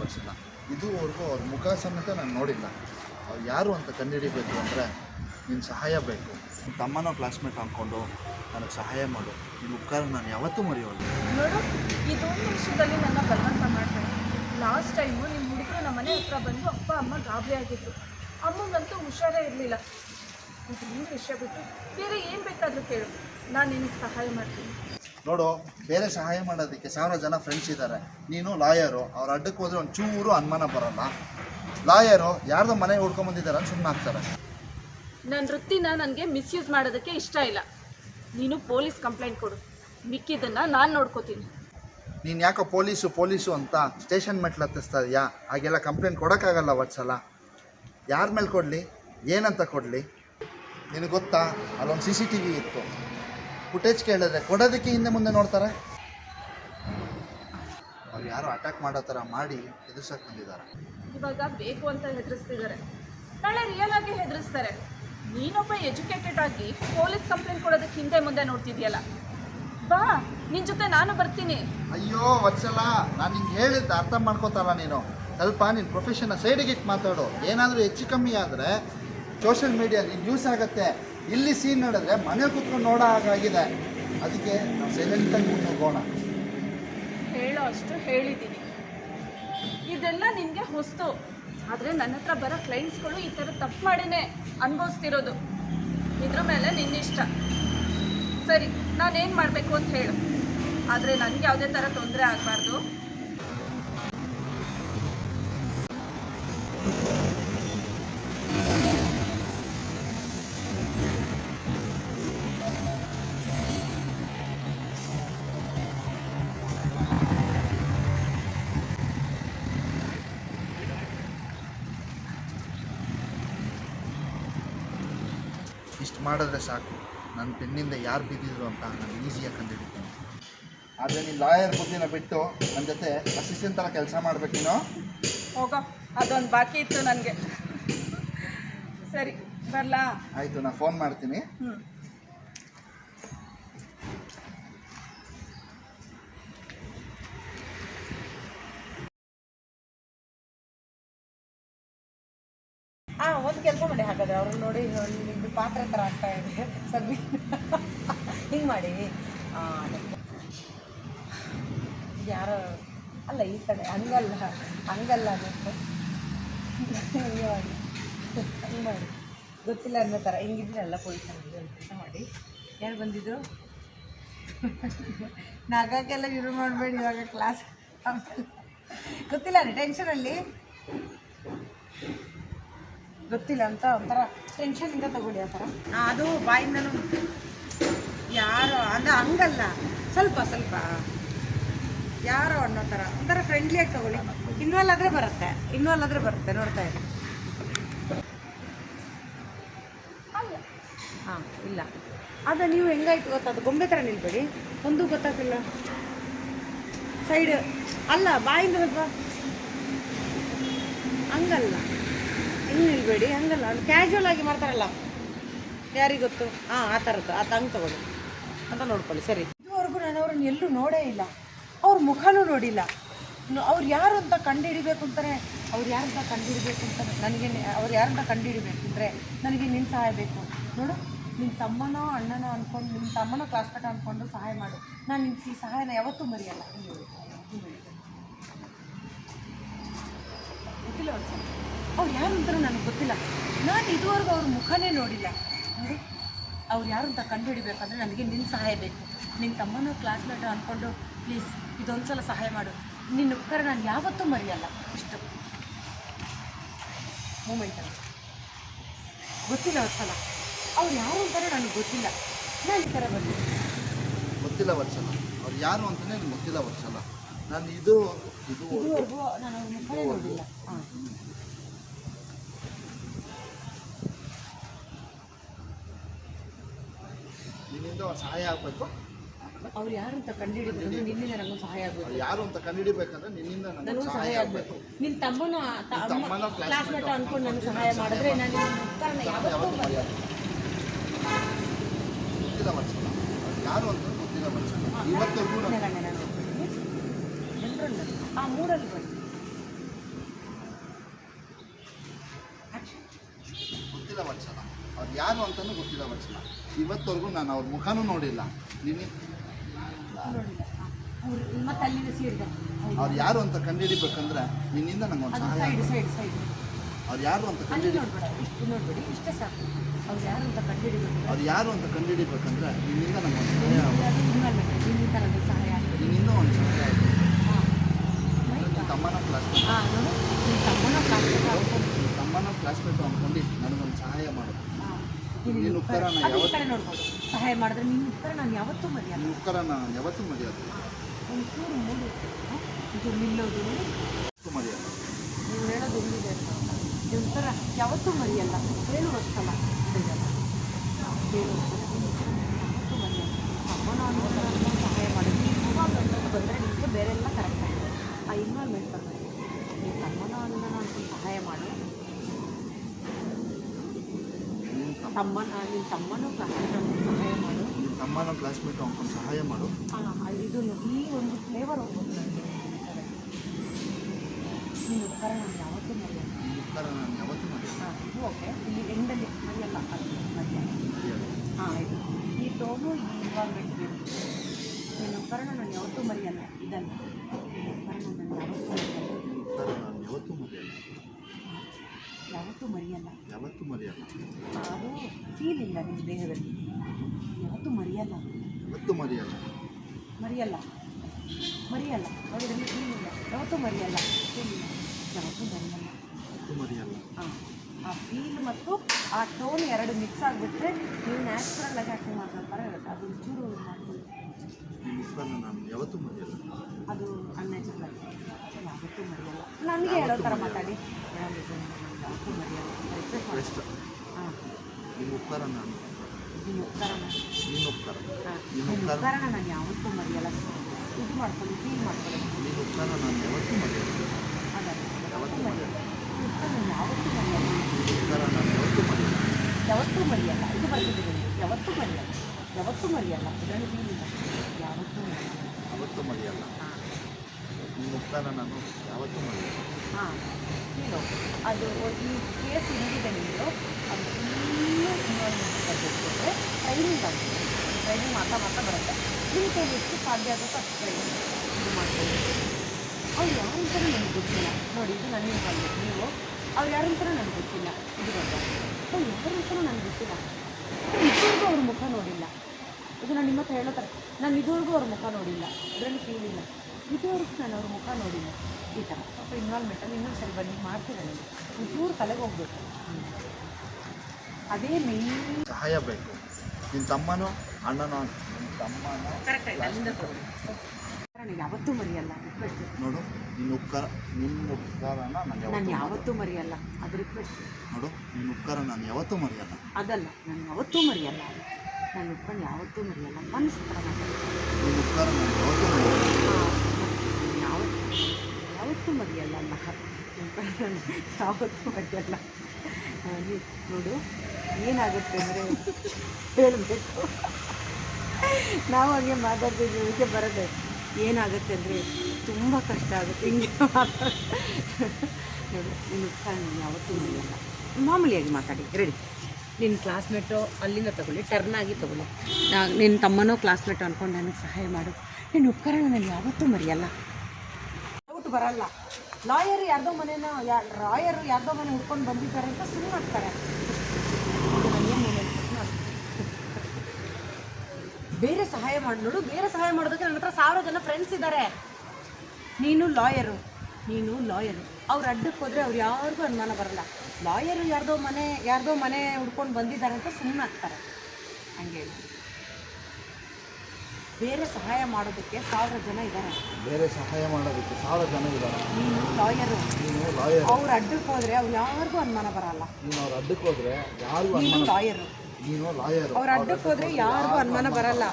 ಗೊತ್ತಿಲ್ಲ ವರ್ಷನ. ಇದುವರೆಗೂ ಅವ್ರ ಮುಖ ಸಮೇತ ನಾನು ನೋಡಿಲ್ಲ. ಅವ್ರು ಯಾರು ಅಂತ ಕಂಡುಹಿಡಿಬೇಕು ಅಂದರೆ ನಿನ್ನ ಸಹಾಯ ಬೇಕು. ನಿನ್ನ ತಮ್ಮನೋ ಕ್ಲಾಸ್ಮೇಟ್ ಹಾಕ್ಕೊಂಡು ನನಗೆ ಸಹಾಯ ಮಾಡು. ಈ ಉಪಕಾರ ನಾನು ಯಾವತ್ತೂ ಮರೆಯೋಲ್ಲ. ನೋಡು, ಇದೊಂದು ವಿಷಯದಲ್ಲಿ ನನ್ನ ಬಲವಂತ ಮಾಡ್ತಾರೆ ಲಾಸ್ಟ್ ಟೈಮು ನಿಮ್ಮ ಹುಡುಗರು ನಮ್ಮ ಮನೆ ಹತ್ರ ಬಂದು ಅಪ್ಪ, ಅಮ್ಮ ಗಾಬರಿ ಆಗಿತ್ತು ಅಮ್ಮಂಗಂತೂ ಹುಷಾರೇ ಇರಲಿಲ್ಲ. ಇದು ನಿಮ್ಮ ವಿಷಯ ಬಿಟ್ಟು ಬೇರೆ ಏನು ಬೇಕಾದರೂ ಕೇಳು. ನಾನು ನಿನಗೆ ಸಹಾಯ ಮಾಡ್ತೀನಿ. ನೋಡು ಬೇರೆ ಸಹಾಯ ಮಾಡೋದಕ್ಕೆ ಸಾವಿರ ಜನ ಫ್ರೆಂಡ್ಸ್ ಇದ್ದಾರೆ ನೀನು ಲಾಯರು ಅವ್ರ ಅಡ್ಡಕ್ಕೆ ಹೋದ್ರೆ ಒಂದು ಚೂರು ಅನುಮಾನ ಬರಲ್ಲ. ಲಾಯರು ಯಾರ್ದೋ ಮನೆ ಹುಡ್ಕೊಂಬಂದಿದ್ದಾರೆ ಅಂತ ಸುಮ್ಮನೆ ಆಗ್ತಾರೆ ನನ್ನ ವೃತ್ತಿನ ನನಗೆ ಮಿಸ್ಯೂಸ್ ಮಾಡೋದಕ್ಕೆ ಇಷ್ಟ ಇಲ್ಲ. ನೀನು ಪೊಲೀಸ್ ಕಂಪ್ಲೇಂಟ್ ಕೊಡು. ಮಿಕ್ಕಿದ್ದನ್ನು ನಾನು ನೋಡ್ಕೋತೀನಿ. ನೀನು ಯಾಕೋ ಪೊಲೀಸು ಪೊಲೀಸು ಅಂತ ಸ್ಟೇಷನ್ ಮೆಟ್ಲು ಹತ್ತಿಸ್ತಾ ಇದೆಯಾ? ಹಾಗೆಲ್ಲ ಕಂಪ್ಲೇಂಟ್ ಕೊಡೋಕ್ಕಾಗಲ್ಲ ಸಲ ಯಾರ ಮೇಲೆ ಕೊಡಲಿ? ಏನಂತ ಕೊಡಲಿ? ನಿನಗೆ ಗೊತ್ತಾ? ಅಲ್ಲೊಂದು ಸಿ ಸಿ ಟಿ ವಿ ಇತ್ತು. ಫುಟೇಜ್ ಕೇಳಿದ್ರೆ ಕೊಡೋದಕ್ಕೆ ಹಿಂದೆ ಮುಂದೆ ನೋಡ್ತಾರೆ? ಅವ್ರು ಯಾರು ಅಟ್ಯಾಕ್ ಮಾಡೋ ಥರ ಮಾಡಿ ಎದುರ್ಸಕ್ಕೆ ಬಂದಿದ್ದಾರೆ. ಇವಾಗ ಬೇಕು ಅಂತ ಹೆದರಿಸ್ತಿದ್ದಾರೆ. ನಾಳೆ ರಿಯಲ್ ಆಗಿ ಹೆದರಿಸ್ತಾರೆ. ನೀನೊಬ್ಬ ಎಜುಕೇಟೆಡ್ ಆಗಿ ಪೊಲೀಸ್ ಕಂಪ್ಲೇಂಟ್ ಕೊಡೋದಕ್ಕೆ ಹಿಂದೆ ಮುಂದೆ ನೋಡ್ತಿದ್ಯಲ್ಲ? ಬಾ ನಿನ್ ಜೊತೆ ನಾನು ಬರ್ತೀನಿ. ಅಯ್ಯೋ ವತ್ಸಲ ನಾನು ನಿಂಗೆ ಹೇಳಿದ್ದ ಅರ್ಥ ಮಾಡ್ಕೋತಾರ ನೀನು. ಸ್ವಲ್ಪ ನಿನ್ನ ಪ್ರೊಫೆಷನ್ನ ಸೈಡಿಗೆ ಇಟ್ಟು ಮಾತಾಡು. ಏನಾದರೂ ಹೆಚ್ಚು ಕಮ್ಮಿ ಆದರೆ ಸೋಷಿಯಲ್ ಮೀಡಿಯಲ್ಲಿ ನ್ಯೂಸ್ ಆಗುತ್ತೆ. ಇಲ್ಲಿ ಸೀನ್ ನೋಡಿದ್ರೆ ಮನೆ ಕೂತ್ಕೊಂಡು ನೋಡೋ ಹಾಗಾಗಿದೆ. ಅದಕ್ಕೆ ನಾವು ಸೈಲೆಂಟಾಗಿ ಆಗಿ ಹೋಗೋಣ. ಹೇಳೋ ಅಷ್ಟು ಹೇಳಿದ್ದೀನಿ ಇದೆಲ್ಲ ನಿಮಗೆ ಹೊಸ್ತು. ಆದರೆ ನನ್ನ ಹತ್ರ ಬರೋ ಕ್ಲೈಂಟ್ಸ್ಗಳು ಈ ಥರ ತಪ್ಪು ಮಾಡಿನೇ ಅನುಭವಿಸ್ತಿರೋದು. ಇದ್ರ ಮೇಲೆ ನಿನ್ನಿಷ್ಟ ಸರಿ ನಾನೇನು ಮಾಡಬೇಕು ಅಂತ ಹೇಳು. ಆದರೆ ನನಗೆ ಯಾವುದೇ ಥರ ತೊಂದರೆ ಆಗಬಾರ್ದು. ಮಾಡಿದ್ರೆ ಸಾಕು. ನನ್ನ ಪೆನ್ನಿಂದ ಯಾರು ಬಿದ್ದಿದ್ರು ಅಂತ ನಾನು ಈಸಿಯಾಗಿ ಕಂಡುಹಿಡಿತೀನಿ. ಆದರೆ ನೀನು ಲಾಯರ್ ಬುದ್ಧಿನ ಬಿಟ್ಟು ನನ್ನ ಜೊತೆ ಅಸಿಸ್ಟೆಂಟ್ ಥರ ಕೆಲಸ ಮಾಡಬೇಕು ನೀನು? ಹೋಗೋ ಅದೊಂದು ಬಾಕಿ ಇತ್ತು ನನಗೆ. ಸರಿ ಬರಲಾ? ಆಯಿತು ನಾನು ಫೋನ್ ಮಾಡ್ತೀನಿ. ಹ್ಞೂ ಆ ಒಂದು ಕೆಲಸ ಮಾಡಿ ಹಾಗಾದ್ರೆ ಅವ್ರನ್ನ ನೋಡಿ ಪಾತ್ರೆ ಥರ ಆಗ್ತಾ ಇದೆ ಸರಿ ಹಿಂಗೆ ಮಾಡಿ. ಯಾರು, ಅಲ್ಲ, ಈ ಕಡೆ ಹಂಗಲ್ಲ ಹಂಗಲ್ಲ ಅದು ಹಿಂಗೆ ಮಾಡಿ. ಹಿಂಗೆ ಮಾಡಿ. ಗೊತ್ತಿಲ್ಲ ಅನ್ನೋ ಥರ. ಪೊಲೀಸಲ್ಲಿ ಒಂದು ಕೆಲಸ ಮಾಡಿ. ಯಾರು ಬಂದಿದ್ರು? ನಗಕ್ಕೆಲ್ಲ ಶುರು ಮಾಡಬೇಡಿ, ಇವಾಗ ಕ್ಲಾಸ್ ಗೊತ್ತಿಲ್ಲ ಟೆನ್ಷನಲ್ಲಿ ಗೊತ್ತಿಲ್ಲ ಅಂತ ಒಂಥರ ಟೆನ್ಷನಿಂದ ತಗೊಳ್ಳಿ ಆ ಥರ. ಅದು ಬಾಯಿಂದನೂ ಯಾರೋ ಅಂದರೆ ಹಂಗಲ್ಲ. ಸ್ವಲ್ಪ ಸ್ವಲ್ಪ. ಯಾರೋ ಅನ್ನೋ ಥರ. ಒಂಥರ ಫ್ರೆಂಡ್ಲಿಯಾಗಿ ತಗೊಳ್ಳಿ. ಇನ್ವಾಲ್ ಆದರೆ ಬರುತ್ತೆ. ಇನ್ವಾಲ್ ಆದರೆ ಬರುತ್ತೆ. ನೋಡ್ತಾ ಇರಿ. ಹಾಂ, ಇಲ್ಲ. ಅದು ನೀವು ಹೆಂಗಾಯ್ತು ಗೊತ್ತಾ? ಅದು ಗೊಂಬೆ ಥರ ನಿಲ್ಬೇಡಿ. ಒಂದು ಗೊತ್ತಾಗ್ತಿಲ್ಲ. ಸೈಡ್ ಅಲ್ಲ, ಬಾಯಿಂದ ಸ್ವಲ್ಪ ಹಂಗಲ್ಲ. ಹಿಂಗೆ ಇಲ್ಬೇಡಿ, ಹಂಗಲ್ಲ. ಕ್ಯಾಶುವಲ್ ಆಗಿ ಮಾಡ್ತಾರಲ್ಲ. ಯಾರಿಗೆ ಗೊತ್ತು ಹಾಂ ಆ ಥರದ್ದು, ಆ ತಂಗ್ ತಗೊಳ್ಳಿ. ಅಂತ ನೋಡ್ಕೊಳ್ಳಿ, ಸರಿ. ಇದುವರೆಗೂ ನಾನು ಅವ್ರನ್ನ ಎಲ್ಲೂ ನೋಡೇ ಇಲ್ಲ. ಅವ್ರ ಮುಖನೂ ನೋಡಿಲ್ಲ. ಅವ್ರು ಯಾರು ಅಂತ ಕಂಡುಹಿಡಿಬೇಕು ಅಂತಾರೆ ಅವ್ರು ಯಾರು ಅಂತ ಕಂಡುಹಿಡಿಬೇಕು ಅಂತ ನನಗೆ, ಅವ್ರು ಯಾರು ಅಂತ ಕಂಡುಹಿಡಿಬೇಕು ಅಂದರೆ ನನಗೆ ನಿನ್ನ ಸಹಾಯ ಬೇಕು. ನೋಡು ನಿನ್ನ ತಮ್ಮನೋ ಅಣ್ಣನೋ ಅಂದ್ಕೊಂಡು ನಿಮ್ಮ ತಮ್ಮನೋ ಕ್ಲಾಸ್ಮೇಟ್ ಅಂದ್ಕೊಂಡು ಸಹಾಯ ಮಾಡು. ನಾನು ನಿನ್ನ ಈ ಸಹಾಯನ ಯಾವತ್ತೂ ಮರೆಯಲ್ಲ. ಗೊತ್ತಿಲ್ಲ ಒಂದ್ಸಲ. ಅವ್ರು ಯಾರು ಅಂತ ನನಗೆ ಗೊತ್ತಿಲ್ಲ. ನಾನು ಇದುವರೆಗೂ ಅವ್ರ ಮುಖನೇ ನೋಡಿಲ್ಲ. ನೋಡಿ ಅವ್ರು ಯಾರು ಅಂತ ಕಂಡುಹಿಡಿಬೇಕಂದ್ರೆ ನನಗೆ ನಿನ್ನ ಸಹಾಯ ಬೇಕು. ನಿನ್ನ ತಮ್ಮನ ಕ್ಲಾಸ್ಮೇಟ್ ಅಂದ್ಕೊಂಡು ಪ್ಲೀಸ್ ಇದೊಂದು ಸಲ ಸಹಾಯ ಮಾಡು. ನಿನ್ನ ಉಪಕಾರ ನಾನು ಯಾವತ್ತೂ ಮರೆಯಲ್ಲ. ಇಷ್ಟು. ಮೂಮೆಂಟಲ್ಲಿ ಗೊತ್ತಿಲ್ಲ ಸಲ. ಅವ್ರು ಯಾರು ಅಂತಾನೆ ನನಗೆ ಗೊತ್ತಿಲ್ಲ. ನಾನು ಈ ಥರ ಬಂದಿದ್ದೆ ಗೊತ್ತಿಲ್ಲ ವತ್ಸಲ. ಅವ್ರು ಯಾರು ಅಂತಲೇ ನನಗೆ ಗೊತ್ತಿಲ್ಲ ವತ್ಸಲ. ನಾನು ಇದು ಇದು ನಾನು ಅವ್ರ ಮುಖನೇ ನೋಡಿಲ್ಲ. ಹಾಂ. ನಿನ್ನಿಂದ ಅವ್ರು ಸಹಾಯ ಆಗಬೇಕು. ಅವ್ರು ಯಾರು ಅಂತ ಕಂಡುಹಿಡಿದ್ರು ನಿನ್ನಿಂದ ನನಗೂ ಸಹಾಯ ಆಗ್ಬೇಕು. ಯಾರು ಅಂತ ಕಂಡುಹಿಡಿಬೇಕಂದ್ರೆ ನಿನ್ನಿಂದ ನನಗೆ ಸಹಾಯ ಆಗಬೇಕು. ನಿನ್ನ ತಮ್ಮನ ತಮ್ಮನ ಕ್ಲಾಸ್ಮೇಟ್ ಅನ್ಕೊಂಡು ನನಗೆ ಸಹಾಯ ಮಾಡಿದ್ರೆ ನಾನು ಕಾರಣ ಯಾವತ್ತೂ ಗೊತ್ತಿಲ್ಲ ವರ್ಷಲ್ಲ ಯಾರು ಅಂತ ಗೊತ್ತಿಲ್ಲ ಮನುಷ್ಯ ಇವತ್ತರೆಗೂ ನಾನು ಗಣ್ಯ ನಾನು ಜನರನ್ನ ಆ ಮೂರಲ್ಲಿ Action. ಗೊತ್ತಿಲ್ಲ ವರ್ಷಲ್ಲ ಅವ್ರು ಯಾರು ಅಂತಲೂ ಗೊತ್ತಿಲ್ಲ ವರ್ಷಲ್ಲ ಇವತ್ತವರೆಗೂ ನಾನು ಅವ್ರ ಮುಖನೂ ನೋಡಿಲ್ಲ. ನೀನು ಅವ್ರು ಯಾರು ಅಂತ ಕಂಡುಹಿಡಿಬೇಕಂದ್ರೆ ನಿನ್ನಿಂದ ನಂಗೆ ಒಂದು ಸಹಾಯ ಅವ್ರು ಯಾರು ಅಂತ ಕಂಡುಹಿಡಿ ಇಷ್ಟು ನೋಡ್ಬೇಡಿ ಇಷ್ಟೇ ಸಾಕು. ಅವ್ರು ಯಾರು ಅಂತ ಕಂಡುಹಿಡಿಬೇಕು? ಅವ್ರು ಯಾರು ಅಂತ ಕಂಡುಹಿಡಿಬೇಕಂದ್ರೆ ನಿನ್ನಿಂದ ನಂಗೆ ಒಂದು ಸಹಾಯ ನಿನ್ನಿಂದ ಒಂದು ಸಹಾಯ ತಮ್ಮನ ಕ್ಲಾಸ್ಮೇಟ್ ತಮ್ಮನ ಕ್ಲಾಸ್ಮೇಟ್ ಅಂದ್ಕೊಂಡು ನನಗೊಂದು ಸಹಾಯ ಮಾಡು. ನಿನ್ನ ನಿನ್ನ ಉತ್ತರನ ಅದು ಯಾವತ್ತೂ ನೋಡ್ಬೋದು. ಸಹಾಯ ಮಾಡಿದ್ರೆ ನಿನ್ನ ಉತ್ತರ ನಾನು ಯಾವತ್ತೂ ಮರೆಯಲ್ಲ. ನಿನ್ನ ನಾನು ಯಾವತ್ತೂ ಮರೆಯೋದು ಒಂದು ಚೂರು ಹ? ಇದು ನಿಲ್ಲೋದು ಮರೆಯೋದು ನೀವು ಹೇಳೋದು ಎಲ್ಲಿದೆ ಅಂತ. ಈ ಉತ್ತರ ಯಾವತ್ತೂ ಮರಿಯಲ್ಲ. ಹೇಳುವಷ್ಟಲ್ಲ ವರ್ಷಲ್ಲ ಈ ಉತ್ತರ ಯಾವತ್ತೂ ಮರೆಯಲ್ಲ. ಅಮ್ಮನ ಅನುಭವ ಸಹಾಯ ಮಾಡಿದ್ವಿ ಇನ್ವಾಲ್ವ್ಮೆಂಟ್ ಬಂದರೆ ನಿಮಗೆ ಬೇರೆಲ್ಲ ಕರೆಕ್ಟ್ ಆಗಿದೆ ಆ ಇನ್ವಾಲ್ವ್ಮೆಂಟ್ ಬಂದರೆ ನೀವು ತಮ್ಮನ ನಾನು ಅನ್ಕೊಂಡು ಸಹಾಯ ಮಾಡು ನಿನ್ನ ತಮ್ಮ ತಮ್ಮನ ನಿಮ್ಮ ತಮ್ಮನೂ ಕ್ಲಾಸ್ಮೇಟ್ ಸಹಾಯ ಮಾಡು. ನಿನ್ನ ತಮ್ಮನ ಕ್ಲಾಸ್ಮೇಟು ಅಂದ್ಕೊಂಡು ಸಹಾಯ ಮಾಡು. ಇದು ಈ ಒಂದು ಫ್ಲೇವರ್ ಹೋಗ್ಬೋದು ನನಗೆ ನೀನು ಉತ್ತರ ನಾನು ಯಾವತ್ತೂ ನಿನ್ನ ಉತ್ತರ ನಾನು ಯಾವತ್ತೂ ಮರೆಯೋದು ಇದು ಓಕೆ ಇಲ್ಲಿ ಎಂಡಲ್ಲಿ ಮರೆಯಲ್ಲ ಮಧ್ಯಾಹ್ನ ಹಾಂ ಆಯಿತು ಈ ಟೋನು ಈ ಇನ್ವಾಲ್ವ್ಮೆಂಟ್ ನಿನ್ನ ಉತ್ತರನ ನಾನು ಯಾವತ್ತೂ ಮರೆಯಲ್ಲ. ಇದನ್ನು. ನಿನ್ನ ಉತ್ತರನ ನಾನು ಯಾವತ್ತೂ ಮರೆಯಲ್ಲ. ಯಾವತ್ತೂ ಮರೆಯಲ್ಲ. ಯಾವತ್ತೂ ಮರೆಯಲ್ಲ. ಅದು ಫೀಲ್ ಇಲ್ಲ ನಿಮ್ಮ ದೇಹದಲ್ಲಿ. ಯಾವತ್ತೂ ಮರೆಯಲ್ಲ. ಯಾವತ್ತೂ ಮರೆಯಲ್ಲ. ಮರೆಯಲ್ಲ. ಮರೆಯಲ್ಲ. ಅವರಲ್ಲಿ ಫೀಲ್ ಇಲ್ಲ. ಯಾವತ್ತೂ ಮರೆಯಲ್ಲ. ಫೀಲ್ ಇಲ್ಲ. ಯಾವತ್ತೂ ಮರೆಯಲ್ಲ. ಯಾವತ್ತೂ ಮರೆಯಲ್ಲ. ಹಾಂ ಆ ಫೀಲ್ ಮತ್ತು ಆ ಟೋನ್ ಎರಡು ಮಿಕ್ಸ್ ಆಗಿಬಿಟ್ರೆ ನೀವು ನ್ಯಾಚುರಲ್ ಆಗಿ ಆ್ಯಕ್ಟಿಂಗ್ ಮಾಡೋ ಥರ ಇರುತ್ತೆ. ಅದು ನಿನ್ನ ಉತ್ತರನ ನಾನು ಯಾವತ್ತೂ ಮರೆಯಲ್ಲ. ಅದು ಅನ್ಯಾಚುರಲ್ ಆಗಿ. ಯಾವತ್ತೂ ಮರೆಯಲ್ಲ. ನನಗೆ ಹೇಳೋ ಥರ ಮಾತಾಡಿ. ಬೆಸ್ಟ್ ನಿನ್ನ ಉತ್ತರ ನಾನು ನಿನ್ನ ಉತ್ತರನ ನಿನ್ನ ಹಾಂ ನಿನ್ನ ನಿನ್ನ ನಾನು ಯಾವತ್ತೂ ಮರೆಯಲ್ಲ ಇದು ಮಾಡ್ಕೊಳ್ಳಿ ಫೀಲ್ ಮಾಡ್ಕೊಳ್ಳಿ ನಿನ್ನ ಉತ್ತರ ನಾನು ಯಾವತ್ತೂ ಮರೆಯಲ್ಲ ಯಾವತ್ತೂ ಮರೆಯಲ್ಲ ಯಾವತ್ತೂ ಮರೆಯಲ್ಲ ನಿನ್ನ ನಾನು ಯಾವತ್ತೂ ಮರೆಯಲ್ಲ ಯಾವತ್ತೂ ಮರೆಯಲ್ಲ ಇದು ಬರ್ತಿದ್ದೀನಿ ಯಾವತ್ತೂ ಮರೆಯಲ್ಲ ಯಾವತ್ತೂ ಮರೆಯಲ್ಲ ಇದರಲ್ಲಿ ಫೀಲ್ ಇಲ್ಲ ಯಾವತ್ತೂ ಮರೆಯಲ್ಲ ಯಾವತ್ತೂ ಮರೆಯಲ್ಲ ಹಾಂ ನಿನ್ನ ನಾನು ಮರೆಯಲ್ಲ ಹಾಂ. ನೀನು ಅದು ಈ ಕೇಸ್ ಹಿಂಗಿದೆ ನಿಮ್ಮದು ಅದು ಫುಲ್ಲು ಬರಬೇಕು ಟ್ರೈನಿಂಗ್ ಆಗುತ್ತೆ ಟ್ರೈನಿಂಗ್ ಮಾಡ್ತಾ ಮಾಡ್ತಾ ಬರುತ್ತೆ. ನಿಮ್ಮ ಕೈಲಿ ಎಷ್ಟು ಸಾಧ್ಯ ಆಗುತ್ತೋ ಅಷ್ಟು ಟ್ರೈನಿಂಗ್ ಇದು ಮಾಡ್ಬೋದು ಅವ್ರು ಯಾರು ಅಂತಲೂ ನನಗೆ ಗೊತ್ತಿಲ್ಲ. ನೋಡಿ, ಇದು ನನ್ನ ಇನ್ವಾಲ್ವ್ಮೆಂಟ್ ನೀವು ಅವ್ರು ಯಾರು ಅಂತಲೂ ನನಗೆ ಗೊತ್ತಿಲ್ಲ. ಇದು ಬಂದ ಅವ್ರು ಯಾರು ಅಂತಲೂ ನನಗೆ ಗೊತ್ತಿಲ್ಲ. ಇದುವರೆಗೂ ಅವ್ರ ಮುಖ ನೋಡಿಲ್ಲ. ಇದು ನಾನು ನಿಮ್ಮ ಹತ್ರ ಹೇಳೋ ಥರ ನಾನು ಇದುವರೆಗೂ ಅವ್ರ ಮುಖ ನೋಡಿಲ್ಲ. ಅದರಲ್ಲಿ ಫೀಲ್ ಇಲ್ಲ. ಇದುವರೆಗೂ ನಾನು ಅವ್ರ ಮುಖ ನೋಡಿಲ್ಲ ಈ ಥರ. ಸ್ವಲ್ಪ ಇನ್ವಾಲ್ವ್ಮೆಂಟಲ್ಲಿ ಇನ್ನೊಂದು ಸರಿ ಬನ್ನಿ ಮಾಡ್ತೀರಾ ನೀವು? ಒಂಚೂರು ತಲೆಗೆ ಹೋಗ್ಬೇಕು. ಅದೇ ಮೇನ್ ಸಹಾಯ ಬೇಕು. ನಿನ್ನ ತಮ್ಮನೋ ಅಣ್ಣನೋ ನಿನ್ನ ತಮ್ಮನೋ ನಾನು ಯಾವತ್ತೂ ಮರೆಯಲ್ಲ ರಿಕ್ವೆಸ್ಟ್ ನೋಡು ನಿನ್ನ ಉಪಕಾರ ನಿನ್ನ ಉಪಕಾರನ ನಾನು ಯಾವತ್ತೂ ಮರೆಯಲ್ಲ. ಅದು ರಿಕ್ವೆಸ್ಟ್ ನೋಡು ನಿನ್ನ ಉಪಕಾರ ನಾನು ಯಾವತ್ತೂ ಮರೆಯಲ್ಲ. ಅದಲ್ಲ ನಾನು ಯಾವತ್ತೂ ಮರೆಯಲ್ಲ. ನಾನು ಉಟ್ಕೊಂಡು ಯಾವತ್ತೂ ಮರೆಯಲ್ಲ. ಮನಸ್ಸು ನಿನ್ನ ಉಪಕಾರ ನಾನು ಯಾವತ್ತೂ ಮರೆಯಲ್ಲ. ಯಾವತ್ತೂ ಮರೆಯಲ್ಲ, ಅಲ್ಲ ಯಾವತ್ತೂ ಮರೆಯಲ್ಲ. ನೋಡು, ಏನಾಗುತ್ತೆ ಅಂದರೆ ಹೇಳಬೇಕು. ನಾವು ಹಾಗೆ ಮಾತಾಡ್ತಿದ್ವಿ ಇದಕ್ಕೆ ಬರೋದೆ. ಏನಾಗುತ್ತೆ ಅಂದರೆ ತುಂಬ ಕಷ್ಟ ಆಗುತ್ತೆ ಹಿಂಗೆ ನೋಡು, ನಿನ್ನ ನಾನು ಯಾವತ್ತೂ ಮರೆಯಲ್ಲ. ಮಾಮೂಲಿಯಾಗಿ ಮಾತಾಡಿ ರೆಡಿ ನಿನ್ನ ಕ್ಲಾಸ್ಮೇಟು ಅಲ್ಲಿಂದ ತಗೊಳ್ಳಿ ಟರ್ನ್ ಆಗಿ ತಗೊಳ್ಳಿ. ನಿನ್ನ ತಮ್ಮನೋ ಕ್ಲಾಸ್ಮೇಟು ಅಂದ್ಕೊಂಡು ನನಗೆ ಸಹಾಯ ಮಾಡು. ನಿನ್ನ ಉಪಕರಣ ನಾನು ಯಾವತ್ತೂ ಮರೆಯಲ್ಲ. ಬರಲ್ಲ. ಲಾಯರ್ ಯಾರ್ದೋ ಮನೇನ ಯಾ ರಾಯರು ಯಾರ್ದೋ ಮನೆ ಹುಡ್ಕೊಂಡು ಬಂದಿದ್ದಾರೆ ಅಂತ ಸುಮ್ಮನೆ ಬೇರೆ ಸಹಾಯ ಮಾಡಿ, ನೋಡು, ಬೇರೆ ಸಹಾಯ ಮಾಡೋದಕ್ಕೆ ನನ್ನ ಹತ್ರ ಸಾವಿರ ಜನ ಫ್ರೆಂಡ್ಸ್ ಇದ್ದಾರೆ ನೀನು ಲಾಯರು ನೀನು ಲಾಯರು. ಅವ್ರು ಅಡ್ಡಕ್ಕೆ ಹೋದರೆ ಅವ್ರು ಯಾರಿಗೂ ಅನುಮಾನ ಬರಲ್ಲ. ಲಾಯರು ಯಾರ್ದೋ ಮನೆ ಯಾರ್ದೋ ಮನೆ ಹುಡ್ಕೊಂಡು ಬಂದಿದ್ದಾರೆ ಅಂತ ಸುಮ್ಮನೆ ಆಗ್ತಾರೆ. ಹಂಗೆ ಬೇರೆ ಸಹಾಯ ಮಾಡೋದಕ್ಕೆ ಸಾವಿರ ಜನ ಇದ್ದಾರೆ ಬೇರೆ ಸಹಾಯ ಮಾಡೋದಕ್ಕೆ ಸಾವಿರ ಜನ ಇದ್ದಾರೆ ನೀನು ಲಾಯರು. ನೀನು ಲಾಯರ್. ಅವ್ರು ಅಡ್ಡಕ್ಕೆ ಹೋದ್ರೆ ಅವ್ರು ಯಾರಿಗೂ ಅನುಮಾನ ಬರಲ್ಲ. ನೀನು ಅವ್ರ ಅಡ್ಡಕ್ಕೆ ಹೋದ್ರೆ ಯಾರಿಗೂ ನೀನು ಅನುಮಾನ ಲಾಯರು. ನೀನು ಲಾಯರ್. ಅವ್ರ ಅಡ್ಡಕ್ಕೆ ಹೋದ್ರೆ ಯಾರಿಗೂ ಅನುಮಾನ ಬರಲ್ಲ.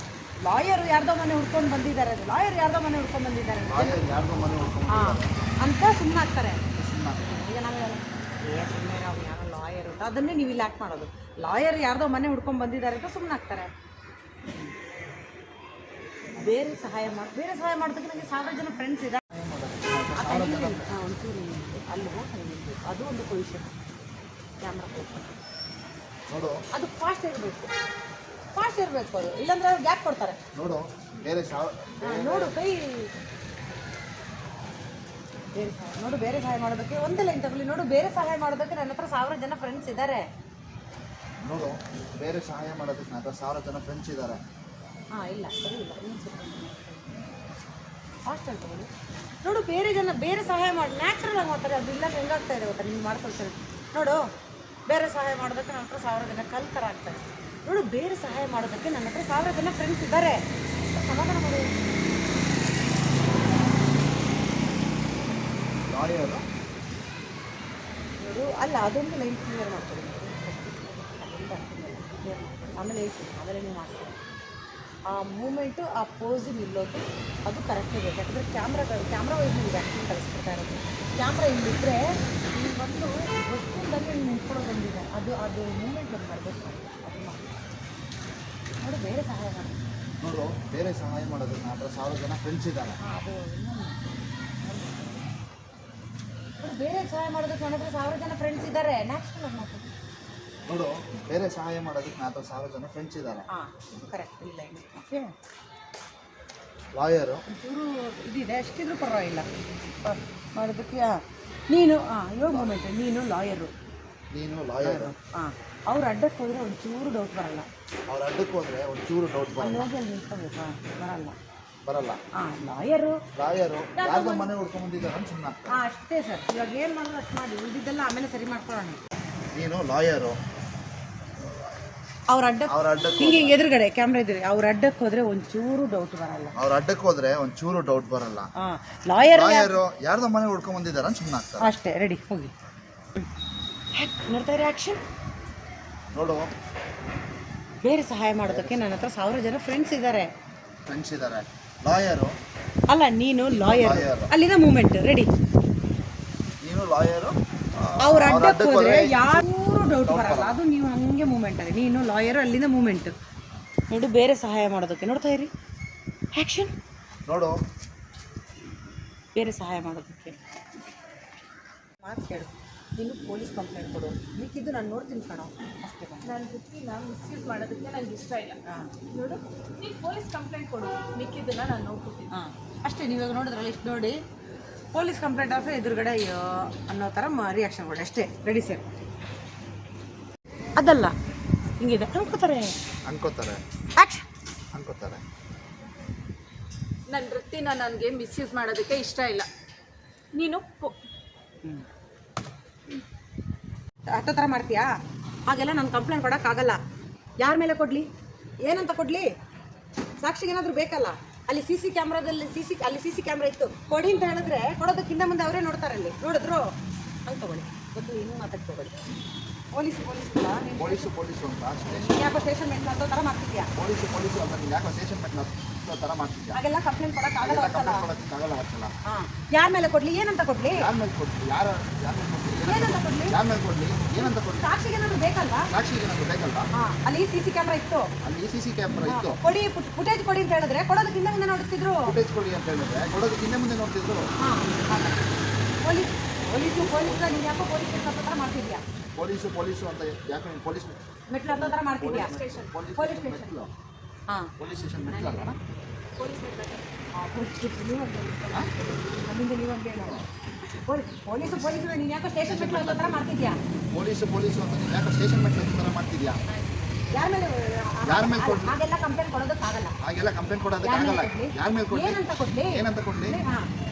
ಲಾಯರ್ ಯಾರ್ದೋ ಮನೆ ಹುಡ್ಕೊಂಡು ಬಂದಿದ್ದಾರೆ. ಲಾಯರ್ ಯಾರ್ದೋ ಮನೆ ಹುಡ್ಕೊಂಡು ಬಂದಿದ್ದಾರೆ. ಲಾಯರ್ ಯಾರ್ದೋ ಮನೆ ಹುಡ್ಕೊಂಡು ಹಾಂ. ಅಂತ ಸುಮ್ಮನೆ ಆಗ್ತಾರೆ ಸುಮ್ಮನೆ ಈಗ ನಾವು ಏ ಸುಮ್ಮನೆ ನಾವು ಯಾರೋ ಲಾಯರ್ ಅದನ್ನೇ ನೀವು ಇಲ್ಲಿ ಆ್ಯಕ್ಟ್ ಮಾಡೋದು. ಲಾಯರ್ ಯಾರ್ದೋ ಮನೆ ಹುಡ್ಕೊಂಡು ಬಂದಿದ್ದಾರೆ ಅಂತ ಸುಮ್ಮನೆ ಆಗ್ತಾರೆ ಬೇರೆ ಸಹಾಯ ಮಾಡಿ ಬೇರೆ ಸಹಾಯ ಮಾಡೋದಕ್ಕೆ ನನಗೆ ಸಾವಿರ ಜನ ಫ್ರೆಂಡ್ಸ್ ಇದ್ದಾರೆ ಒಂಚೂರು ಅಲ್ಲಿ ಹೋಗಿ ಅದು ಒಂದು ಪೊಸಿಷನ್ ಕ್ಯಾಮ್ರಾ ನೋಡು. ಅದು ಫಾಸ್ಟ್ ಇರಬೇಕು. ಫಾಸ್ಟ್ ಇರಬೇಕು ಅದು. ಇಲ್ಲಾಂದ್ರೆ ಅವ್ರು ಗ್ಯಾಪ್ ಕೊಡ್ತಾರೆ. ನೋಡು. ಬೇರೆ ನೋಡು ಕೈ. ಬೇರೆ ಸಹಾಯ ನೋಡು ಬೇರೆ ಸಹಾಯ ಮಾಡೋದಕ್ಕೆ ಒಂದೇ ಲೈನ್ ತಗೊಳ್ಳಿ. ನೋಡು ಬೇರೆ ಸಹಾಯ ಮಾಡೋದಕ್ಕೆ ನನ್ನ ಹತ್ರ ಸಾವಿರ ಜನ ಫ್ರೆಂಡ್ಸ್ ಇದ್ದಾರೆ ನೋಡು. ಬೇರೆ ಸಹಾಯ ಮಾಡೋದಕ್ಕೆ ನನ್ನ ಹತ್ರ ಸಾವಿರ ಜನ ಫ್ರೆಂಡ್ಸ್ ಇದ್ದಾರೆ ಹಾಂ ಇಲ್ಲ ಸರಿ ಇಲ್ಲ ಹಾಸ್ಟೆಲ್ ತಗೊಳ್ಳಿ. ನೋಡು ಬೇರೆ ಜನ ಬೇರೆ ಸಹಾಯ ಮಾಡಿ ನ್ಯಾಚುರಲ್ ಆಗಿ ಮಾಡ್ತಾರೆ ಅದು ಇಲ್ಲ ಹೆಂಗಾಗ್ತಾ ಇದೆ ಗೊತ್ತಾ? ನೀವು ಮಾಡ್ಕೊಳ್ತಾರೆ ನೋಡು ಬೇರೆ ಸಹಾಯ ಮಾಡೋದಕ್ಕೆ ನನ್ನ ಹತ್ರ ಸಾವಿರ ಜನ ಕಲ್ತರ ಆಗ್ತಾರೆ. ನೋಡು ಬೇರೆ ಸಹಾಯ ಮಾಡೋದಕ್ಕೆ ನನ್ನ ಹತ್ರ ಸಾವಿರ ಜನ ಫ್ರೆಂಡ್ಸ್ ಇದ್ದಾರೆ ಸಮಾಧಾನ ಮಾಡಿ. ನೋಡು ಅಲ್ಲ ಅದೊಂದು ಲೈನ್ ಕ್ಲಿಯರ್ ಮಾಡ್ಕೊಳ್ಳಿ. ಆಮೇಲೆ ಆಮೇಲೆ ನೀವು ಆ ಮೂಮೆಂಟು ಆ ಪೋಸಿಗೆ ನಿಲ್ಲೋದು. ಅದು ಕರೆಕ್ಟ್ ಬೇಕು ಯಾಕಂದರೆ ಕ್ಯಾಮ್ರಾ ಕ್ಯಾಮ್ರಾ ವೈಸ್ ನಿಮ್ಗೆ ಆ್ಯಕ್ಟಿಂಗ್ ಕಲಿಸ್ಕೊಡ್ತಾ ಇರೋದು. ಕ್ಯಾಮ್ರಾ ಇಲ್ಲಿದ್ದರೆ ನೀವು ಬಂದು ವಸ್ತುದಲ್ಲಿ ನಿಂತ್ಕೊಳ್ಳೋ ಬಂದಿದೆ. ಅದು ಅದು ಮೂಮೆಂಟ್ ಒಂದು ಮಾಡಬೇಕು ಅದು ನೋಡಿ ಬೇರೆ ಸಹಾಯ ಮಾಡಿ ನೋಡು ಬೇರೆ ಸಹಾಯ ಮಾಡೋದನ್ನ ಹತ್ರ ಸಾವಿರ ಜನ ಫ್ರೆಂಡ್ಸ್ ಇದ್ದಾರೆ. ಅದು ಬೇರೆ ಸಹಾಯ ಮಾಡೋದಕ್ಕೆ ನನ್ನ ಹತ್ರ ಸಾವಿರ ಜನ ಫ್ರೆಂಡ್ಸ್ ಇದ್ದಾರೆ. ನ್ಯಾಚುರಲ್ ಆಗಿ ನೋಡು ಬೇರೆ ಸಹಾಯ ಮಾಡೋದಕ್ಕೆ ಹತ್ರ ಸಾವಿರ ಜನ ಫ್ರೆಂಡ್ಸ್ ಇದ್ದಾರೆ ಹಾಂ ಕರೆಕ್ಟ್ ಇಲ್ಲ ಇಲ್ಲ. ಓಕೆ ಲಾಯರು ಒಂಚೂರು ಇದಿದೆ ಅಷ್ಟಿದ್ರು ಪರವಾಗಿಲ್ಲ. ಮಾಡೋದಕ್ಕೆ ನೀನು ಹಾಂ ಇವಾಗ ಮೂಮೆಂಟ್ ನೀನು ಲಾಯರು ನೀನು ಲಾಯರು ಹಾಂ ಅವ್ರ ಅಡ್ಡಕ್ಕೆ ಒಂದು ಚೂರು ಡೌಟ್ ಬರಲ್ಲ. ಅವ್ರ ಅಡ್ಡಕ್ಕೆ ಹೋದ್ರೆ ಒಂಚೂರು ಡೌಟ್ ಬರಲ್ಲ. ಹೋಗಿ ಅಲ್ಲಿ ನಿಂತ್ಕೋಬೇಕು ಬರಲ್ಲ. ಬರಲ್ಲ. ಹಾಂ ಲಾಯರು ಲಾಯರು ಯಾರ್ದೋ ಮನೆ ಹುಡ್ಕೊಂಡು ಬಂದಿದ್ದಾರೆ ಅಂತ ಸುಮ್ಮನೆ ಹಾಂ ಅಷ್ಟೇ ಸರ್. ಇವಾಗ ಏನು ಮಾಡೋದು ಅಷ್ಟು ಮಾಡಿ ಉಳಿದಿದ್ದೆಲ್ಲ ಆಮೇಲೆ ಸರಿ ಮಾಡ್ಕೊಳ್ಳೋಣ. ನೀನು ಲಾಯರು ಅವ್ರ ಅಡ್ಡ ಅವ್ರ ಅಡ್ಡಕ್ಕೆ ಹಿಂಗೆ ಹಿಂಗೆ ಎದುರುಗಡೆ ಕ್ಯಾಮ್ರಾ ಇದ್ರೆ ಅವ್ರ ಅಡ್ಡಕ್ಕೆ ಹೋದ್ರೆ ಒಂಚೂರು ಡೌಟ್ ಬರಲ್ಲ. ಅವ್ರ ಅಡ್ಡಕ್ಕೆ ಹೋದ್ರೆ ಒಂಚೂರು ಡೌಟ್ ಬರಲ್ಲ. ಹಾಂ ಲಾಯರ್ ಲಾಯರು ಯಾರ್ದೋ ಮನೆ ಹುಡ್ಕೊಂಡ್ ಬಂದಿದ್ದಾರೆ ಅಂತ ಸುಮ್ಮನೆ ಆಗ್ತಾರೆ. ಅಷ್ಟೇ ರೆಡಿ ಹೋಗಿ. ನೋಡ್ತಾ ಇರಿ ಆ್ಯಕ್ಷನ್ ನೋಡು. ಬೇರೆ ಸಹಾಯ ಮಾಡೋದಕ್ಕೆ ನನ್ನ ಹತ್ರ ಸಾವಿರ ಜನ ಫ್ರೆಂಡ್ಸ್ ಇದ್ದಾರೆ ಫ್ರೆಂಡ್ಸ್ ಇದ್ದಾರೆ ಲಾಯರು ಅಲ್ಲ ನೀನು ಲಾಯರ್ Lawyer. ಅಲ್ಲಿಂದ ಮೂಮೆಂಟ್ ರೆಡಿ ನೀನು ಲಾಯರು ಅವ್ರ ಅಡ್ಡಕ್ಕೆ ಹೋದ್ರೆ ಯಾರೂ ಡೌಟ್ ಬರಲ್ಲ. ಅದು ನೀವು ಹಂಗೆ ಮೂಮೆಂಟ್ ಅದೇ ನೀನು ಲಾಯರ್ ಅಲ್ಲಿಂದ ಮೂಮೆಂಟ್ ನೋಡು ಬೇರೆ ಸಹಾಯ ಮಾಡೋದಕ್ಕೆ. ನೋಡ್ತಾ ಇರಿ. ಆ್ಯಕ್ಷನ್ ನೋಡು. ಬೇರೆ ಸಹಾಯ ಮಾಡೋದಕ್ಕೆ. ಮಾತು ಕೇಳು. ನೀನು ಪೊಲೀಸ್ ಕಂಪ್ಲೇಂಟ್ ಕೊಡು. ಮಿಕ್ಕಿದ್ದು ನಾನು ನೋಡ್ತೀನಿ ಕಣ. ಅಷ್ಟೇ ನಾನು ವೃತ್ತಿನ ಮಿಸ್ಯೂಸ್ ಮಾಡೋದಕ್ಕೆ ನನಗೆ ಇಷ್ಟ ಇಲ್ಲ. ಹಾಂ. ನೋಡು ನೀನು ಪೊಲೀಸ್ ಕಂಪ್ಲೇಂಟ್ ಕೊಡು. ಮಿಕ್ಕಿದ್ದನ್ನ ನಾನು ನೋಡ್ಕೊತೀನಿ. ಹಾಂ. ಅಷ್ಟೇ ನೀವಾಗ ನೋಡಿದ್ರಲ್ಲ ಇಷ್ಟು ನೋಡಿ. ಪೊಲೀಸ್ ಕಂಪ್ಲೇಂಟ್ ಆದರೆ ಎದುರುಗಡೆ ಅಯ್ಯೋ ಅನ್ನೋ ಥರ ರಿಯಾಕ್ಷನ್ ಕೊಡಿ. ಅಷ್ಟೇ ರೆಡಿ ಸರ್ ಅದಲ್ಲ ಹಿಂಗಿದೆ. ಅನ್ಕೋತಾರೆ. ಅನ್ಕೋತಾರೆ. ಅನ್ಕೋತಾರೆ. ನನ್ನ ವೃತ್ತಿನ ನನಗೆ ಮಿಸ್ಯೂಸ್ ಮಾಡೋದಕ್ಕೆ ಇಷ್ಟ ಇಲ್ಲ. ನೀನು ಹತ್ತೋ ಥರ ಮಾಡ್ತೀಯಾ? ಹಾಗೆಲ್ಲ ನಾನು ಕಂಪ್ಲೇಂಟ್ ಕೊಡೋಕ್ಕಾಗಲ್ಲ. ಯಾರ ಮೇಲೆ ಕೊಡಲಿ? ಏನಂತ ಕೊಡಲಿ? ಸಾಕ್ಷಿಗೆ ಏನಾದರೂ ಬೇಕಲ್ಲ? ಅಲ್ಲಿ ಸಿ ಸಿ ಕ್ಯಾಮ್ರಾದಲ್ಲಿ ಸಿ ಸಿ ಅಲ್ಲಿ ಸಿ ಸಿ ಕ್ಯಾಮ್ರಾ ಇತ್ತು. ಕೊಡಿ ಅಂತ ಹೇಳಿದ್ರೆ ಕೊಡೋದಕ್ಕಿಂತ ಮುಂದೆ ಅವರೇ ನೋಡ್ತಾರೆ ಅಲ್ಲಿ ನೋಡಿದ್ರು? ಹಂಗೆ ತಗೊಳ್ಳಿ. ಗೊತ್ತು, ಇನ್ನೂ ಮಾತಾಡಿ ತಗೊಳ್ಳಿ ಪೊಲೀಸ್ ಪೊಲೀಸ್ ಪೊಲೀಸು ಪೊಲೀಸು ಅಂತ ಸ್ಟೇಷನ್ ಯಾಕೋ ಸ್ಟೇಷನ್ ಮೆಟ್ಲು ಹತ್ತೋ ಥರ ಮಾಡ್ತಿದ್ಯಾ? ಪೊಲೀಸು ಪೊಲೀಸು ಅಂತ ನೀನು ಯಾಕೋ ಸ್ಟೇಷನ್ ಮೆಟ್ಲ ಥರ ಮಾಡ್ತಿದ್ಯಾ? ಹಾಗೆಲ್ಲ ಕಂಪ್ಲೇಂಟ್ ಕೊಡೋಕ್ಕಾಗಲ್ಲ ಕಂಪ್ಲೇಂಟ್ ಒಂದ್ಸಲ ಹಾಂ. ಯಾರ ಮೇಲೆ ಕೊಡಲಿ? ಏನಂತ ಕೊಡಲಿ? ಯಾರ ಮೇಲೆ ಕೊಡ್ಲಿ? ಯಾರ ಯಾರ ಮೇಲೆ ಕೊಡ್ಲಿ? ಏನಂತ ಕೊಡಲಿ? ಯಾರ ಮೇಲೆ ಕೊಡ್ಲಿ? ಏನಂತ ಕೊಡ್ಲಿ? ಸಾಕ್ಷಿಗೆ ಏನಾದ್ರು ಬೇಕಲ್ವಾ? ಸಾಕ್ಷಿಗೆ ಏನಾದ್ರು ಬೇಕಲ್ವಾ? ಹಾಂ. ಅಲ್ಲಿ ಸಿ ಸಿ ಕ್ಯಾಮ್ರಾ ಇತ್ತು. ಅಲ್ಲಿ ಸಿ ಸಿ ಕ್ಯಾಮ್ರಾ ಇತ್ತು. ಕೊಡಿ ಫುಟೇಜ್ ಕೊಡಿ ಅಂತ ಹೇಳಿದ್ರೆ ಕೊಡೋದಕ್ಕಿಂತ ಮುಂದೆ ನೋಡ್ತಿದ್ರು. ಫುಟೇಜ್ ಕೊಡಿ ಅಂತ ಹೇಳಿದ್ರೆ ಕೊಡೋದಕ್ಕೆ ಹಿಂದೆ ಮುಂದೆ ನೋಡ್ತಿದ್ರು. ಹಾಂ. ಪೊಲೀಸ್ ಪೊಲೀಸು ಪೊಲೀಸ್ನ ನೀನು ಯಾಕೋ ಪೊಲೀಸ್ ಹತ್ತೋ ಥರ ಮಾಡ್ತಿದ್ಯಾ? ಪೊಲೀಸು ಪೊಲೀಸು ಅಂತ ಯಾಕೆ ನೀನು ಪೊಲೀಸ್ ಮೆಟ್ಲು? ಹತ್ತೋ ಥರ ಮಾಡ್ತಿದ್ಯಾ? ಪೊಲೀಸ್ ಪೊಲೀಸ್ ಮೆಟ್ಲು ಹಾಂ. ಪೊಲೀಸ್ ಸ್ಟೇಷನ್ ಪೊಲೀಸ್ ನೀವು ಅಂತ ಹೇಳೋ ಪೊಲೀಸು ಪೊಲೀಸು ನೀನು ಯಾಕೋ ಸ್ಟೇಷನ್ ಮೆಟ್ಲು ಹತ್ತೋ ಥರ ಮಾಡ್ತಿದ್ಯಾ? ಪೊಲೀಸು ಪೊಲೀಸು ಅಂತ ನೀನು ಯಾಕೆ ಸ್ಟೇಷನ್ ಮೆಟ್ಲು ಥರ ಮಾಡ್ತಿದ್ಯಾ? ಯಾರ ಮೇಲೆ ಕೊಡ್ಲಿ? ಹಾಗೆಲ್ಲ ಕಂಪ್ಲೇಂಟ್ ಕೊಡೋದಕ್ಕಾಗಲ್ಲ ಹಾಗೆಲ್ಲ ಕಂಪ್ಲೇಂಟ್ ಕೊಡೋದಕ್ಕಾಗಲ್ಲ? ಯಾರ ಮೇಲೆ ಕೊಡ್ಲಿ? ಏನಂತ ಕೊಡ್ಲಿ? ಏನಂತ ಕೊಡ್ಲಿ?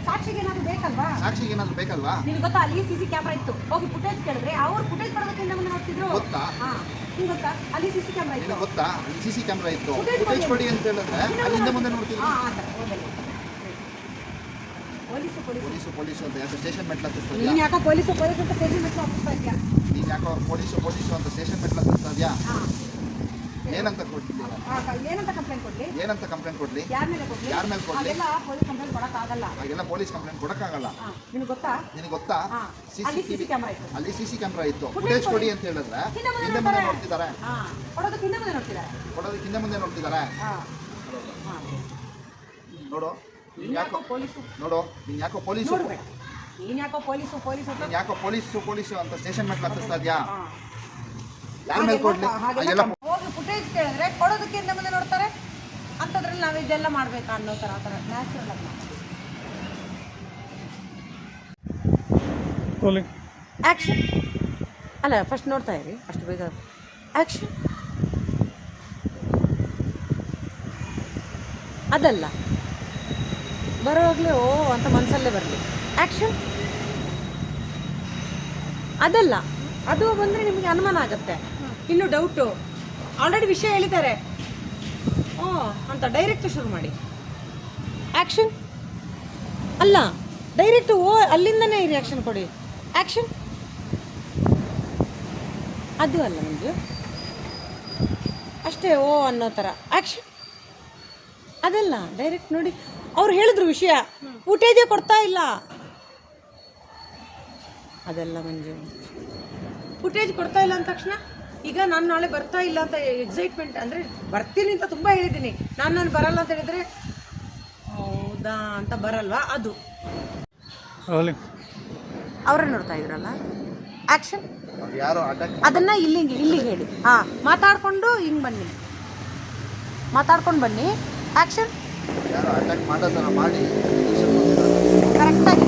ಸಾಕ್ಷಿಗೆ ಏನಾದ್ರು ಬೇಕಲ್ವಾ? ಸಾಕ್ಷಿಗೆ ಏನಾದ್ರು ಬೇಕಲ್ವಾ? ನಿನ್ಗೆ ಗೊತ್ತಾ ಅಲ್ಲಿ ಸಿ ಸಿ ಕ್ಯಾಮ್ರಾ ಇತ್ತು. ಹೋಗಿ ಫುಟೇಜ್ ಕೇಳಿದ್ರೆ ಅವ್ರು ಫುಟೇಜ್ ಕೊಡೋದಕ್ಕಿಂತ ಮುಂದೆ ನೋಡ್ತಿದ್ರು. ಗೊತ್ತಾ? ನಿಂಗೆ ಗೊತ್ತಾ? ಅಲ್ಲಿ ಸಿ ಸಿ ಕ್ಯಾಮ್ರಾ ಇತ್ತು ಗೊತ್ತಾ? ಸಿ ಸಿ ಕ್ಯಾಮ್ರಾ ಇತ್ತು. ಫುಟೇಜ್ ಕೊಡಿ ಅಂತ. ಹೇಳಿದ್ರೆ ಅಲ್ಲಿಂದ ಮುಂದೆ ನೋಡ್ತಿದ್ರು. Police police. ಪೊಲೀಸು ಅಂತ ಯಾಕೆ ಸ್ಟೇಷನ್ ಮೆಟ್ಲ ಹತ್ತಿಸ್ತಾ ನೀನು ಯಾಕೋ ಪೊಲೀಸು ಪೊಲೀಸು ಅಂತ ಸ್ಟೇಷನ್ ಮೆಟ್ಲ ಹಾಕಿಸ್ತಾ ಇದೆಯಾ? ನೀನು ಯಾಕೋ ಪೊಲೀಸು ಪೊಲೀಸು ಅಂತ ಸ್ಟೇಷನ್ ಮೆಟ್ಲ ಹತ್ತಿಸ್ತಾ ಇದೆಯಾ? ಏನಂತ ಕೊಡ್ತೀನಿ ಏನಂತ ಕಂಪ್ಲೇಂಟ್ ಕೊಡ್ಲಿ? ಏನಂತ ಕಂಪ್ಲೇಂಟ್ ಕೊಡ್ಲಿ? ಯಾರ ಮೇಲೆ ಕೊಡ್ಲಿ? ಯಾರ ಮೇಲೆ ಕೊಡ್ಲಿ? ಪೊಲೀಸ್ ಕಂಪ್ಲೇಂಟ್ ಕೊಡಕ್ಕಾಗಲ್ಲ. ಹಾಗೆಲ್ಲ ಪೊಲೀಸ್ ಕಂಪ್ಲೇಂಟ್ ಕೊಡಕ್ಕಾಗಲ್ಲ. ಆಗಲ್ಲ ನಿನಗೆ ಗೊತ್ತಾ? ನಿನಗೆ ಗೊತ್ತಾ? ಅಲ್ಲಿ ಸಿ ಸಿ ಸಿ ಕ್ಯಾಮ್ರಾ ಇತ್ತು. ಅಲ್ಲಿ ಸಿಸಿ ಕ್ಯಾಮ್ರಾ ಇತ್ತು. ಫುಟೇಜ್ ಕೊಡಿ. ಅಂತ ಹೇಳಿದ್ರೆ ಹಿಂದೆ ಮುಂದೆ. ನೋಡ್ತಿದ್ದಾರೆ. ಕೊಡೋದಕ್ಕೆ ಹಿಂದೆ ಮುಂದೆ ನೋಡ್ತಿದ್ದಾರೆ. ಕೊಡೋದಕ್ಕೆ ಹಿಂದೆ ಮುಂದೆ ನೋಡ್ತಿದ್ದಾರೆ. ಹಾ ಹಾ ನೋಡು ನೀನ್ ಯಾಕೋ ಪೊಲೀಸು? ನೋಡು ನೀನ್ ಯಾಕೋ ಪೊಲೀಸು? ನೀನ್ ಯಾಕೋ ಪೊಲೀಸು ಪೊಲೀಸು ಅಂತ? ಯಾಕೋ ಪೊಲೀಸು ಪೊಲೀಸು ಅಂತ ಸ್ಟೇಷನ್ ಮೇಲೆ ಹತ್ತಿಸ್ತಾ ಇದೆಯಾ. ಯಾರ ಮೇಲೆ ಕೊಡ್ಲಿ? ಹಾಗೆಲ್ಲ ಹೋಗಿ ಫುಟೇಜ್ ಕೇಳಿದ್ರೆ ಕೊಡೋದಕ್ಕೆ ಹಿಂದೆ ಮುಂದೆ ನೋಡ್ತಾರೆ? ಅಂಥದ್ರಲ್ಲಿ ನಾವು ಇದೆಲ್ಲ ಮಾಡ್ಬೇಕಾ ಅನ್ನೋ ಥರ ಆ ಥರ ನ್ಯಾಚುರಲ್ ಆಗಿ ಆ್ಯಕ್ಷನ್ ಅಲ್ಲ ಫಸ್ಟ್ ನೋಡ್ತಾ ಇರಿ ಅಷ್ಟು ಬೇಗ. ಆ್ಯಕ್ಷನ್ ಅದಲ್ಲ. ಬರೋವಾಗಲೇ ಓ ಅಂತ ಮನಸ್ಸಲ್ಲೇ ಬರಲಿ. ಆಕ್ಷನ್ ಅದಲ್ಲ. ಅದು ಬಂದರೆ ನಿಮಗೆ ಅನುಮಾನ ಆಗುತ್ತೆ. ಇನ್ನು ಡೌಟು ಆಲ್ರೆಡಿ ವಿಷಯ ಹೇಳಿದ್ದಾರೆ. ಓ ಅಂತ ಡೈರೆಕ್ಟ್ ಶುರು ಮಾಡಿ. ಆ್ಯಕ್ಷನ್ ಅಲ್ಲ ಡೈರೆಕ್ಟ್ ಓ ಅಲ್ಲಿಂದನೇ ರಿಯಾಕ್ಷನ್ ಕೊಡಿ. ಆ್ಯಕ್ಷನ್ ಅದು ಅಲ್ಲ ಮಂಜು ಅಷ್ಟೇ ಓ ಅನ್ನೋ ಥರ ಆ್ಯಕ್ಷನ್ ಅದಲ್ಲ ಡೈರೆಕ್ಟ್ ನೋಡಿ. ಅವ್ರು ಹೇಳಿದ್ರು ವಿಷಯ. ಫುಟೇಜೇ ಕೊಡ್ತಾ ಇಲ್ಲ. ಅದೆಲ್ಲ ಮಂಜು. ಫುಟೇಜ್ ಕೊಡ್ತಾ ಇಲ್ಲ ಅಂದ ತಕ್ಷಣ? ಈಗ ನಾನು ನಾಳೆ ಬರ್ತಾ ಇಲ್ಲ ಅಂತ ಎಕ್ಸೈಟ್ಮೆಂಟ್ ಅಂದರೆ ಬರ್ತೀನಿ ಅಂತ ತುಂಬ ಹೇಳಿದ್ದೀನಿ. ನಾನು ನಾನು ಬರಲ್ಲ ಅಂತ ಹೇಳಿದರೆ ಹೌದಾ ಅಂತ ಬರಲ್ವಾ? ಅದು. ಅವರೇ ನೋಡ್ತಾ ಇದ್ರಲ್ಲ? ಆ್ಯಕ್ಷನ್ ಯಾರು ಯಾರೋ ಅಟ್ಯಾಕ್ ಅದನ್ನು ಇಲ್ಲಿಗೆ ಇಲ್ಲಿಗೆ ಹೇಳಿ. ಹಾಂ ಮಾತಾಡಿಕೊಂಡು ಹಿಂಗೆ ಬನ್ನಿ. ಮಾತಾಡ್ಕೊಂಡು ಬನ್ನಿ. ಆ್ಯಕ್ಷನ್ ಯಾರೋ ಅಟ್ಯಾಕ್ ಮಾಡೋ. ಥರ ಮಾಡಿ ಕರೆಕ್ಟಾಗಿ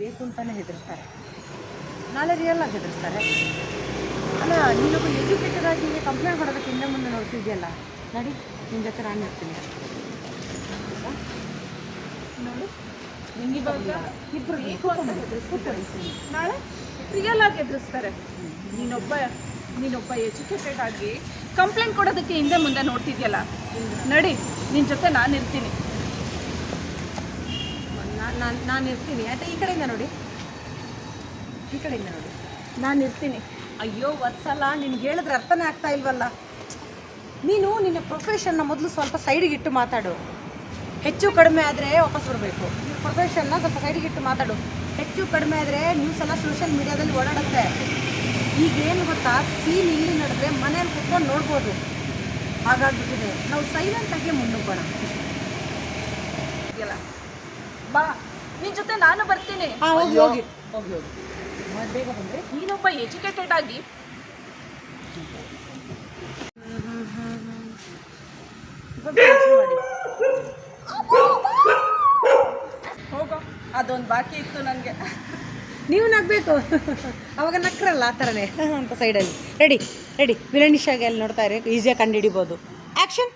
ಬೇಕು ಅಂತಾನೆ ಹೆದರ್ಸ್ತಾರೆ. ನಾಳೆ ರಿಯಲ್ ಆಗಿ ಅಲ್ಲ ನೀನೊಬ್ಬ ಎಜುಕೇಟೆಡ್ ಆಗಿ ಹೀಗೆ ಕಂಪ್ಲೇಂಟ್ ಮಾಡೋದಕ್ಕೆ ಹಿಂದೆ ಮುಂದೆ ನೋಡ್ತಿದ್ಯಲ್ಲ ನಡಿ ನಿನ್ನ ಜೊತೆ ನಾನು ಇರ್ತೀನಿ. ನೋಡು. ಇಬ್ಬರು ನಾಳೆ ರಿಯಲ್ ಆಗಿ ಎದುರಿಸ್ತಾರೆ ನೀನೊಬ್ಬ ನೀನೊಬ್ಬ ಎಜುಕೇಟೆಡ್ ಆಗಿ ಕಂಪ್ಲೇಂಟ್ ಕೊಡೋದಕ್ಕೆ ಹಿಂದೆ ಮುಂದೆ ನೋಡ್ತಿದ್ಯಲ್ಲ? ನಡಿ ನಿನ್ನ ಜೊತೆ ನಾನು ಇರ್ತೀನಿ. ನಾನು ನಾನು ಇರ್ತೀನಿ. ಆಯ್ತಾ ಈ ಕಡೆಯಿಂದ ನೋಡಿ. ಈ ಕಡೆಯಿಂದ ನೋಡಿ. ನಾನು ಇರ್ತೀನಿ. ಅಯ್ಯೋ ವತ್ಸಲ ನಿನ್ಗೆ ಹೇಳಿದ್ರೆ ಅರ್ಥನೇ ಆಗ್ತಾ ಇಲ್ವಲ್ಲ? ನೀನು ನಿನ್ನ ಪ್ರೊಫೆಷನ್ನ ಮೊದಲು ಸ್ವಲ್ಪ ಸೈಡಿಗೆ ಇಟ್ಟು ಮಾತಾಡು. ಹೆಚ್ಚು ಕಡಿಮೆ ಆದರೆ ವಾಪಸ್ ಬರಬೇಕು. ನಿನ್ನ ಪ್ರೊಫೆಷನ್ನ ಸ್ವಲ್ಪ ಸೈಡಿಗೆ ಇಟ್ಟು ಮಾತಾಡು. ಹೆಚ್ಚು ಕಡಿಮೆ ಆದರೆ ನ್ಯೂಸ್ ಎಲ್ಲ ಸೋಷಿಯಲ್ ಮೀಡಿಯಾದಲ್ಲಿ ಓಡಾಡುತ್ತೆ. ಈಗೇನು ಗೊತ್ತಾ? ಸೀನ್ ಇಲ್ಲಿ ನಡೆದ್ರೆ ಮನೇಲಿ ಕುತ್ಕೊಂಡು ನೋಡ್ಬೋದು. ಹಾಗಾಗ್ಬಿಟ್ಟಿದೆ. ನಾವು ಸೈಲೆಂಟ್ ಆಗಿ ಮುನ್ನುಗ್ಗೋಣ. ಬಾ. ನಿನ್ ಜೊತೆ ನಾನು ಬರ್ತೀನಿ. ಹೋಗಿ. ಹೋಗಿ ಹೋಗಿ. ನೀನೊಬ್ಬ ಎಜುಕೇಟೆಡ್ ಆಗಿ. ಹೋಗೋ, ಅದೊಂದು ಬಾಕಿ ಇತ್ತು ನನಗೆ. ನೀವು ನಗಬೇಕು. ಅವಾಗ ನಕ್ರಲ್ಲ ಆ ಥರನೇ ಅಂತ ಸೈಡಲ್ಲಿ ರೆಡಿ ರೆಡಿ ವಿರಣಿಶಾಗೆ ಅಲ್ಲಿ ನೋಡ್ತಾ ಇರಿ. ಈಸಿಯಾಗಿ ಕಂಡುಹಿಡಿಬೋದು ಆ್ಯಕ್ಷನ್